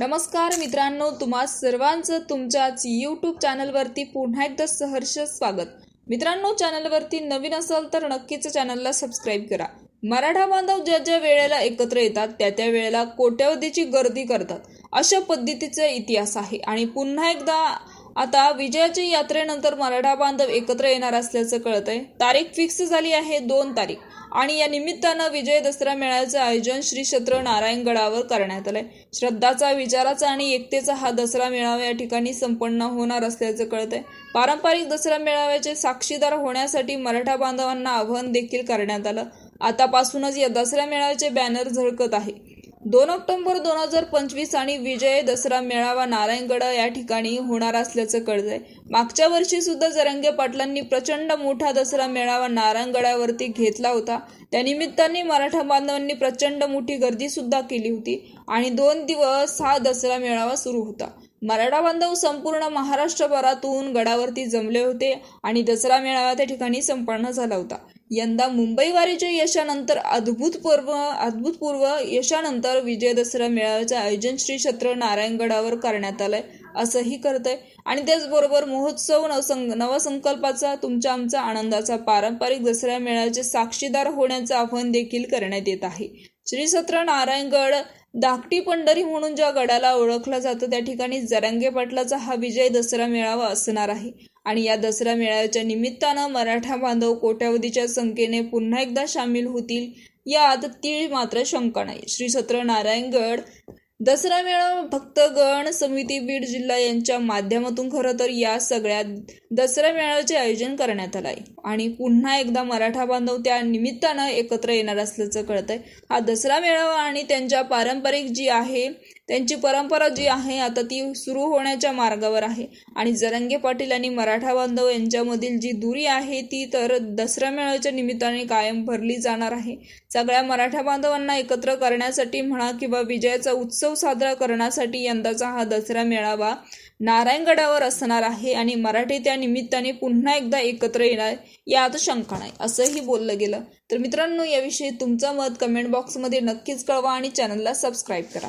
नमस्कार मित्रांनो तुम्हा सर्वांचं तुमच्याच यूट्यूब चॅनलवरती पुन्हा एकदा सहर्ष स्वागत. मित्रांनो चॅनलवरती नवीन असाल तर नक्कीच चॅनलला सबस्क्राईब करा. मराठा बांधव ज्या ज्या वेळेला एकत्र येतात त्या त्या वेळेला कोट्यावधीची गर्दी करतात. अशा पद्धतीचा इतिहास आहे. आणि पुन्हा एकदा आता विजयाच्या यात्रेनंतर मराठा बांधव एकत्र येणार असल्याचं कळतंय. तारीख फिक्स झाली आहे दोन तारीख. आणि या निमित्तानं विजय दसरा मेळ्याचं आयोजन श्री क्षेत्र नारायणगडावर करण्यात आलंय. श्रद्धाचा विचाराचा आणि एकतेचा हा दसरा मेळावा या ठिकाणी संपन्न होणार असल्याचं कळतंय. पारंपरिक दसरा मेळाव्याचे साक्षीदार होण्यासाठी मराठा बांधवांना आवाहन देखील करण्यात आलं. आतापासूनच या दसऱ्या मेळाव्याचे बॅनर झळकत आहे. दोन ऑक्टोबर दोन हजार पंचवीस आणि विजय दसरा मेळावा नारायणगड या ठिकाणी होणार असल्याचं कळतंय मागच्या वर्षी सुद्धा जरंगे पाटलांनी प्रचंड मोठा दसरा मेळावा नारायणगडावरती घेतला होता. त्यानिमित्ताने मराठा बांधवांनी प्रचंड मोठी गर्दी सुद्धा केली होती आणि दोन दिवस हा दसरा मेळावा सुरू होता. मराठा बांधव संपूर्ण महाराष्ट्रभरातून गडावरती जमले होते आणि दसरा मेळावा त्या ठिकाणी संपन्न झाला होता. यंदा मुंबई वारीच्या यशानंतर अद्भुतपूर्व अद्भुतपूर्व यशानंतर विजय दसरा मेळाव्याचं आयोजन श्री छत्र नारायणगडावर करण्यात आलंय. असंही करतंय. आणि त्याचबरोबर महोत्सव नवसंक नवसंकल्पाचा तुमच्या आमचा आनंदाचा पारंपरिक दसऱ्या मेळ्याचे साक्षीदार होण्याचं आव्हान देखील करण्यात येत आहे. श्री सत्र नारायणगड धाकटी पंढरी म्हणून ज्या गडाला ओळखलं जातं त्या ठिकाणी जरांगे पाटलाचा हा विजय दसरा मेळावा असणार आहे. आणि या दसरा मेळाव्याच्या निमित्तानं मराठा बांधव कोट्यावधीच्या संख्येने पुन्हा एकदा सामील होतील. यात ती मात्र शंका नाही. श्री सत्र नारायणगड दसरा मेळावा भक्तगण समिती बीड जिल्हा यांच्या माध्यमातून खरं तर या सगळ्या दसरा मेळाव्याचे आयोजन करण्यात आलं आहे आणि पुन्हा एकदा मराठा बांधव त्या निमित्तानं एकत्र येणार असल्याचं कळतंय. हा दसरा मेळावा आणि त्यांच्या पारंपरिक जी आहे त्यांची परंपरा जी आहे आता ती सुरू होण्याच्या मार्गावर आहे. आणि जरंगे पाटील आणि मराठा बांधव यांच्यामधील जी दुरी आहे ती तर दसरा मेळाव्याच्या निमित्ताने कायम भरली जाणार आहे. सगळ्या मराठा बांधवांना एकत्र करण्यासाठी म्हणा किंवा विजयाचा उत्सव उत्सव साजरा करण्यासाठी यंदाचा हा दसरा मेळावा नारायणगडावर असणार आहे आणि मराठी त्या निमित्ताने पुन्हा एकदा एकत्र येणार यात शंका नाही असंही बोललं गेलं. तर मित्रांनो याविषयी तुमचं मत कमेंट बॉक्समध्ये नक्कीच कळवा आणि चॅनलला सबस्क्राईब करा.